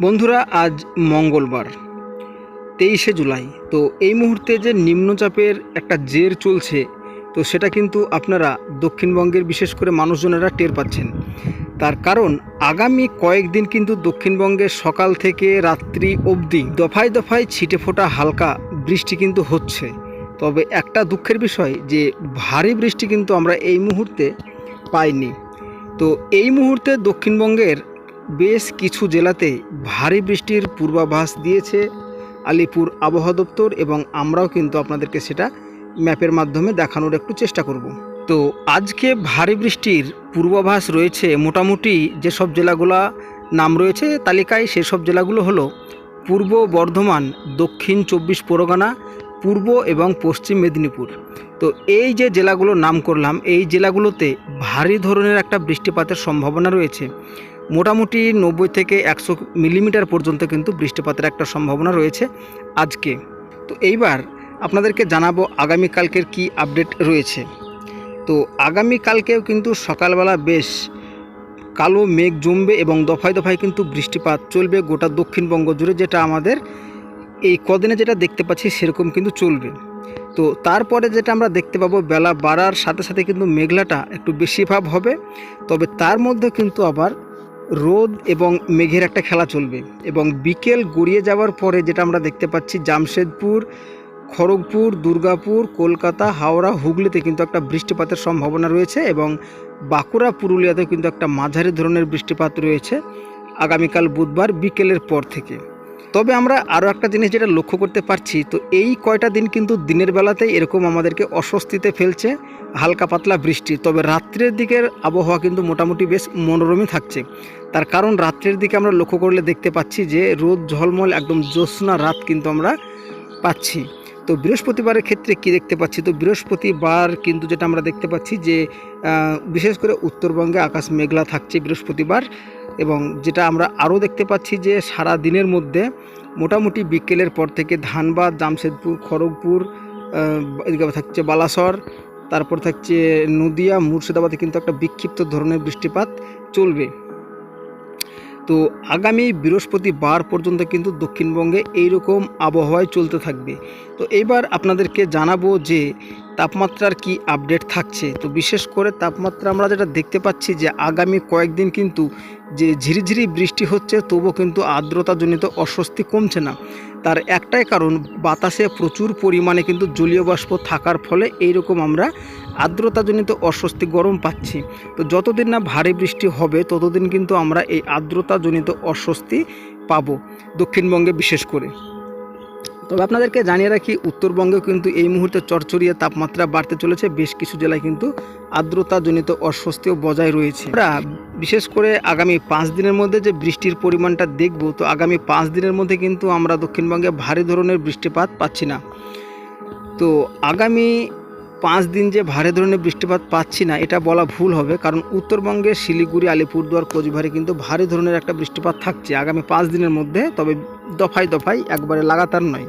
বন্ধুরা, আজ মঙ্গলবার, তেইশে জুলাই। তো এই মুহূর্তে যে নিম্নচাপের একটা জের চলছে, তো সেটা কিন্তু আপনারা দক্ষিণবঙ্গের বিশেষ করে মানুষজনেরা টের পাচ্ছেন। তার কারণ, আগামী কয়েকদিন কিন্তু দক্ষিণবঙ্গের সকাল থেকে রাত্রি অবধি দফায় দফায় ছিটে ফোটা হালকা বৃষ্টি কিন্তু হচ্ছে। তবে একটা দুঃখের বিষয় যে, ভারী বৃষ্টি কিন্তু আমরা এই মুহূর্তে পাইনি। তো এই মুহূর্তে দক্ষিণবঙ্গের বেশ কিছু জেলাতে ভারী বৃষ্টির পূর্বাভাস দিয়েছে আলিপুর আবহাওয়া দপ্তর এবং আমরাও কিন্তু আপনাদেরকে সেটা ম্যাপের মাধ্যমে দেখানোর একটু চেষ্টা করব। তো আজকে ভারী বৃষ্টির পূর্বাভাস রয়েছে মোটামুটি যেসব জেলাগুলো নাম রয়েছে তালিকায় সেসব জেলাগুলো হলো পূর্ব বর্ধমান, দক্ষিণ চব্বিশ পরগনা, পূর্ব এবং পশ্চিম মেদিনীপুর। তো এই যে জেলাগুলো নাম করলাম, এই জেলাগুলোতে ভারী ধরনের একটা বৃষ্টিপাতের সম্ভাবনা রয়েছে। মোটামুটি নব্বই থেকে একশো মিলিমিটার পর্যন্ত কিন্তু বৃষ্টিপাতের একটা সম্ভাবনা রয়েছে আজকে। তো এইবার আপনাদেরকে জানাব আগামীকালকের কি আপডেট রয়েছে। তো আগামীকালকেও কিন্তু সকালবেলা বেশ কালো মেঘ জমবে এবং দফায় দফায় কিন্তু বৃষ্টিপাত চলবে গোটা দক্ষিণবঙ্গ জুড়ে, যেটা আমাদের এই কদিনে যেটা দেখতে পাচ্ছি সেরকম কিন্তু চলবে। তো তারপরে যেটা আমরা দেখতে পাবো, বেলা বাড়ার সাথে সাথে কিন্তু মেঘলাটা একটু বেশি ভাব হবে। তবে তার মধ্যে কিন্তু আবার রোদ এবং মেঘের একটা খেলা চলবে এবং বিকেল গড়িয়ে যাওয়ার পরে যেটা আমরা দেখতে পাচ্ছি, জামশেদপুর, খড়গপুর, দুর্গাপুর, কলকাতা, হাওড়া, হুগলিতে কিন্তু একটা বৃষ্টিপাতের সম্ভাবনা রয়েছে এবং বাঁকুড়া, পুরুলিয়াতেও কিন্তু একটা মাঝারি ধরনের বৃষ্টিপাত রয়েছে আগামীকাল বুধবার বিকেলের পর থেকে। তবে আমরা আরও একটা জিনিস যেটা লক্ষ্য করতে পারছি, তো এই কয়টা দিন কিন্তু দিনের বেলাতেই এরকম আমাদেরকে অস্বস্তিতে ফেলছে, হালকা পাতলা বৃষ্টি। তবে রাত্রের দিকের আবহাওয়া কিন্তু মোটামুটি বেশ মনোরমই থাকছে। তার কারণ রাত্রের দিকে আমরা লক্ষ্য করলে দেখতে পাচ্ছি যে রোদ, ঝলমল, একদম জ্যোৎস্না রাত কিন্তু আমরা পাচ্ছি। তো বৃহস্পতিবারের ক্ষেত্রে কি দেখতে পাচ্ছি? তো বৃহস্পতিবার কিন্তু যেটা আমরা দেখতে পাচ্ছি যে বিশেষ করে উত্তরবঙ্গে আকাশ মেঘলা থাকছে বৃহস্পতিবার। এবং যেটা আমরা আরও দেখতে পাচ্ছি যে সারা দিনের মধ্যে মোটামুটি বিকেলের পর থেকে ধানবাদ, জামশেদপুর, খড়গপুর থাকছে বালাসর, তারপর থাকছে নদিয়া, মুর্শিদাবাদে কিন্তু একটা বিক্ষিপ্ত ধরনের বৃষ্টিপাত চলবে। তো আগামী বৃহস্পতিবার পর্যন্ত কিন্তু দক্ষিণবঙ্গে এইরকম আবহাওয়ায় চলতে থাকবে। তো এইবার আপনাদেরকে জানাব যে তাপমাত্রার কি আপডেট থাকছে? তো বিশেষ করে তাপমাত্রা আমরা যেটা দেখতে পাচ্ছি যে আগামী কয়েকদিন কিন্তু যে ঝিরিঝিরি বৃষ্টি হচ্ছে, তবুও কিন্তু আর্দ্রতাজনিত অস্বস্তি কমছে না। তার একটাই কারণ, বাতাসে প্রচুর পরিমাণে কিন্তু জলীয় বাষ্প থাকার ফলে এইরকম আমরা আর্দ্রতাজনিত অস্বস্তি গরম পাচ্ছি। তো যতদিন না ভারী বৃষ্টি হবে, ততদিন কিন্তু আমরা এই আর্দ্রতাজনিত অস্বস্তি পাবো, দক্ষিণবঙ্গে বিশেষ করে। তবে আপনাদেরকে জানিয়ে রাখি, উত্তরবঙ্গেও কিন্তু এই মুহূর্তে চরচরিয়ে তাপমাত্রা বাড়তে চলেছে। বেশ কিছু জেলায় কিন্তু আর্দ্রতাজনিত অস্বস্তিও বজায় রয়েছে। আমরা বিশেষ করে আগামী পাঁচ দিনের মধ্যে যে বৃষ্টির পরিমাণটা দেখব, তো আগামী পাঁচ দিনের মধ্যে কিন্তু আমরা দক্ষিণবঙ্গে ভারী ধরনের বৃষ্টিপাত পাচ্ছি না। তো আগামী পাঁচ দিন যে ভারী ধরনের বৃষ্টিপাত পাচ্ছি না, এটা বলা ভুল হবে। কারণ উত্তরবঙ্গে শিলিগুড়ি, আলিপুরদুয়ার, কোচবিহারে কিন্তু ভারী ধরনের একটা বৃষ্টিপাত থাকছে আগামী পাঁচ দিনের মধ্যে, তবে দফায় দফায় একবারে লাগাতার নয়।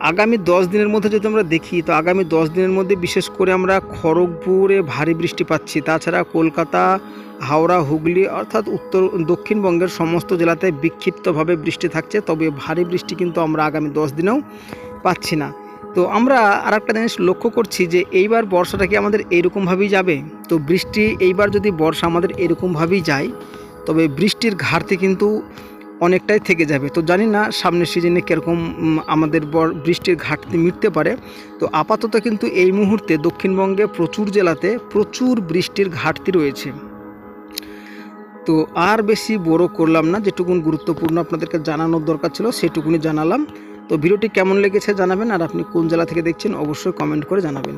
আগামী দশ দিনের মধ্যে যদি আমরা দেখি, তো আগামী দশ দিনের মধ্যে বিশেষ করে আমরা খড়গপুরে ভারী বৃষ্টি পাচ্ছি। তাছাড়া কলকাতা, হাওড়া, হুগলি অর্থাৎ উত্তর, দক্ষিণবঙ্গের সমস্ত জেলাতে বিক্ষিপ্তভাবে বৃষ্টি থাকছে। তবে ভারী বৃষ্টি কিন্তু আমরা আগামী দশ দিনেও পাচ্ছি না। তো আমরা আর একটা জিনিস লক্ষ্য করছি যে, এইবার বর্ষাটা কি আমাদের এইরকমভাবেই যাবে? তো বৃষ্টি এইবার যদি বর্ষা আমাদের এরকমভাবেই যায়, তবে বৃষ্টির ঘাটতি কিন্তু অনেকটাই থেকে যাবে। তো জানি না সামনের সিজনে কীরকম আমাদের বৃষ্টির ঘাটতি মিটতে পারে। তো আপাতত কিন্তু এই মুহূর্তে দক্ষিণবঙ্গে প্রচুর জেলাতে প্রচুর বৃষ্টির ঘাটতি রয়েছে। তো আর বেশি বড় করলাম না, যেটুকুন গুরুত্বপূর্ণ আপনাদেরকে জানানোর দরকার ছিল সেটুকুনি জানালাম। তো ভিডিওটি কেমন লেগেছে জানাবেন, আর আপনি কোন জেলা থেকে দেখছেন অবশ্যই কমেন্ট করে জানাবেন।